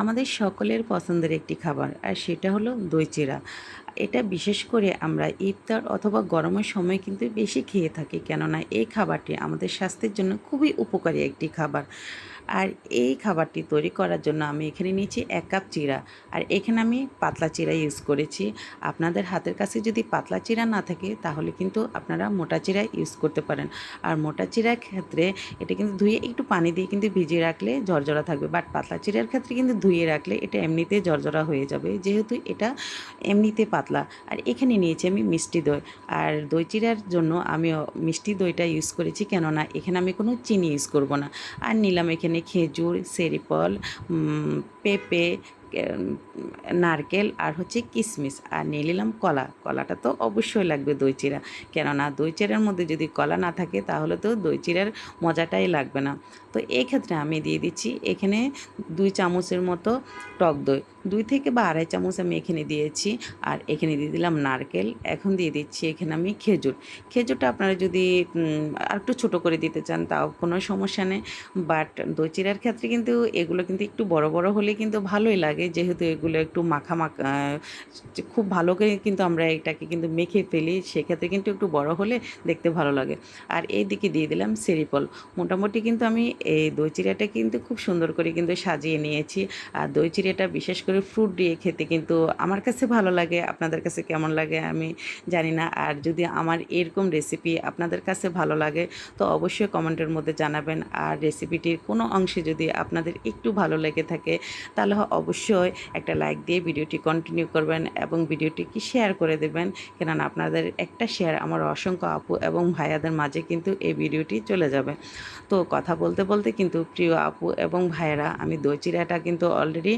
আমাদের সকলের পছন্দের একটি খাবার, আর সেটা হলো দই চিরা এটা বিশেষ করে আমরা ইফতার অথবা গরমের সময় কিন্তু বেশি খেয়ে থাকি, কেননা এই খাবারটি আমাদের স্বাস্থ্যের জন্য খুবই উপকারী একটি খাবার। আর এই খাবারটি তৈরি করার জন্য আমি এখানে নিয়েছি এক কাপ চিরা, আর এখানে আমি পাতলা চিরা ইউজ করেছি। আপনাদের হাতের কাছে যদি পাতলা চিরা না থাকে, তাহলে কিন্তু আপনারা মোটা চিরা ইউজ করতে পারেন। আর মোটা চিরার ক্ষেত্রে এটা কিন্তু ধুয়ে একটু পানি দিয়ে কিন্তু ভিজিয়ে রাখলে ঝরঝরা থাকবে বাট পাতলা চিরার ক্ষেত্রে কিন্তু ধুয়ে রাখলে এটা এমনিতে জর্জরা হয়ে যাবে। যেহেতু এটা এমনিতে পাতলা। আর এখানে নিয়েছি আমি মিষ্টি দই। আর দই চিরার জন্য আমি মিষ্টি দইটা ইউজ করেছি কেননা এখানে আমি কোনো চিনি ইউজ করব না। আর নিলাম এখানে খেজুর, সেরিপল পেঁপে নারকেল আর হচ্ছে কিশমিশ আর নিয়ে নিলাম কলা। কলাটা তো অবশ্যই লাগবে দই চিরা কেননা দই চিরার মধ্যে যদি কলা না থাকে, তাহলে তো দই চিরার মজাটাই লাগবে না। তো এই ক্ষেত্রে আমি দিয়ে দিচ্ছি এখানে দুই চামচের মতো টক দই। দুই থেকে বা আড়াই চামচ আমি এখানে দিয়েছি। আর এখানে দিয়ে দিলাম নারকেল। এখন দিয়ে দিচ্ছি এখানে আমি খেজুর। খেজুরটা আপনারা যদি আর একটু ছোটো করে দিতে চান, তাও কোনো সমস্যা নেই। বাট দই চিরার ক্ষেত্রে কিন্তু এগুলো কিন্তু একটু বড় বড় হলে কিন্তু ভালোই লাগে। যেহেতু এগুলো একটু মাখা মাখা খুব ভালো করে কিন্তু আমরা এটাকে কিন্তু মেখে ফেলি, সেক্ষেত্রে কিন্তু একটু বড় হলে দেখতে ভালো লাগে। আর এই দিকে দিয়ে দিলাম সেরিপল। মোটামুটি কিন্তু আমি এই দই চিড়াটা কিন্তু খুব সুন্দর করে কিন্তু সাজিয়ে নিয়েছি। আর দই চিড়াটা বিশেষ করে ফ্রুট দিয়ে খেতে কিন্তু আমার কাছে ভালো লাগে, আপনাদের কাছে কেমন লাগে আমি জানি না। আর যদি আমার এরকম রেসিপি আপনাদের কাছে ভালো লাগে, তো অবশ্যই কমেন্টের মধ্যে জানাবেন। আর রেসিপিটির কোনো অংশে যদি আপনাদের একটু ভালো লেগে থাকে, তাহলে অবশ্যই একটা লাইক দিয়ে ভিডিওটি কন্টিনিউ করবেন এবং ভিডিওটি কি শেয়ার করে দেবেন। কেননা আপনাদের একটা শেয়ার আমার অসংখ্য আপু এবং ভাইয়াদের মাঝে কিন্তু এই ভিডিওটি চলে যাবে। তো কথা বলতে বলতে কিন্তু প্রিয় আপু এবং ভাইয়েরা, আমি দই চিরাটা কিন্তু অলরেডি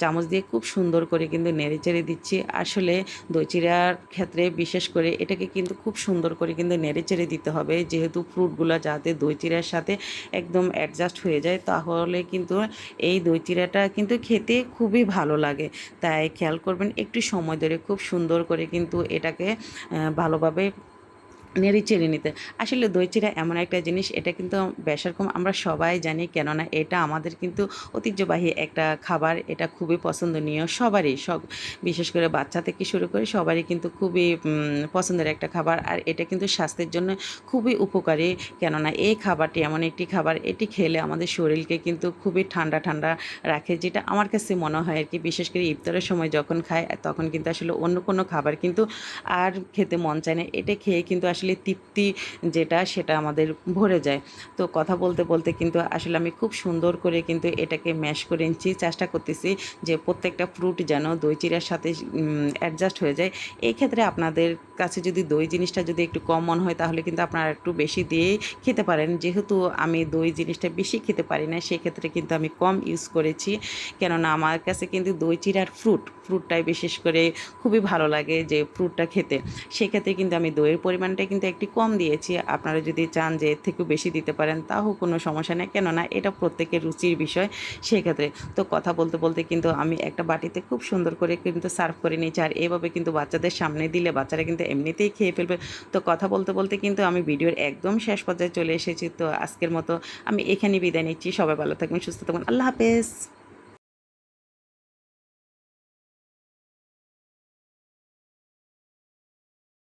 চামচ দিয়ে খুব সুন্দর করে কিন্তু নেড়ে চেড়ে দিচ্ছি। আসলে দই চিরার ক্ষেত্রে বিশেষ করে এটাকে কিন্তু খুব সুন্দর করে কিন্তু নেড়ে চেড়ে দিতে হবে। যেহেতু ফ্রুটগুলো যাতে দই চিরার সাথে একদম অ্যাডজাস্ট হয়ে যায়, তাহলে কিন্তু এই দই চিরাটা কিন্তু খেতে খুবই ভালো লাগে। তাই খেয়াল করবেন একটু সময় ধরে খুব সুন্দর করে কিন্তু এটাকে ভালোভাবে নেড়ে চেড়ে নিতে। আসলে দই চিরা এমন একটা জিনিস, এটা কিন্তু বেশ রকম আমরা সবাই জানি, কেননা এটা আমাদের কিন্তু ঐতিহ্যবাহী একটা খাবার, এটা খুবই পছন্দনীয় সবারই। সব, বিশেষ করে বাচ্চা থেকে শুরু করে সবারই কিন্তু খুবই পছন্দের একটা খাবার, আর এটা কিন্তু স্বাস্থ্যের জন্য খুবই উপকারী। কেননা এই খাবারটি এমন একটি খাবার, এটি খেলে আমাদের শরীরকে কিন্তু খুবই ঠান্ডা ঠান্ডা রাখে, যেটা আমার কাছে মনে হয় আর কি, বিশেষ করে ইফতারের সময় যখন খায়, তখন কিন্তু আসলে অন্য কোনো খাবার কিন্তু আর খেতে মন চায় না। এটা খেয়ে কিন্তু আসলে তৃপ্তি যেটা সেটা আমাদের ভরে যায়। তো কথা বলতে বলতে কিন্তু আসলে আমি খুব সুন্দর করে কিন্তু এটাকে ম্যাশ করে নিচ্ছি। চেষ্টা করতেছি যে প্রত্যেকটা ফ্রুট যেন দই চিরার সাথে অ্যাডজাস্ট হয়ে যায়। এই ক্ষেত্রে আপনাদের কাছে যদি দই জিনিসটা যদি একটু কম মনে হয়, তাহলে কিন্তু আপনারা একটু বেশি দিয়েই খেতে পারেন। যেহেতু আমি দই জিনিসটা বেশি খেতে পারি না, সেক্ষেত্রে কিন্তু আমি কম ইউজ করেছি। কেননা আমার কাছে কিন্তু দই চিরার ফ্রুট ফ্রুটটাই বিশেষ করে খুবই ভালো লাগে যে ফ্রুটটা খেতে। সেক্ষেত্রে কিন্তু আমি দইয়ের পরিমাণটা কিন্তু একটি কম দিয়েছি। আপনারা যদি চান যে এর থেকেও বেশি দিতে পারেন, তাও কোনো সমস্যা নেই। কেননা এটা প্রত্যেকের রুচির বিষয় সেক্ষেত্রে। তো কথা বলতে বলতে কিন্তু আমি একটা বাটিতে খুব সুন্দর করে কিন্তু সার্ভ করে নিয়েছি। আর এভাবে কিন্তু বাচ্চাদের সামনে দিলে বাচ্চারা কিন্তু এমনিতেই খেয়ে ফেলবে। তো কথা বলতে বলতে কিন্তু আমি ভিডিওর একদম শেষ পর্যায়ে চলে এসেছি। তো আজকের মতো আমি এখানে বিদায় নিচ্ছি। সবাই ভালো থাকবেন, সুস্থ থাকবেন। আল্লাহ হাফেজ।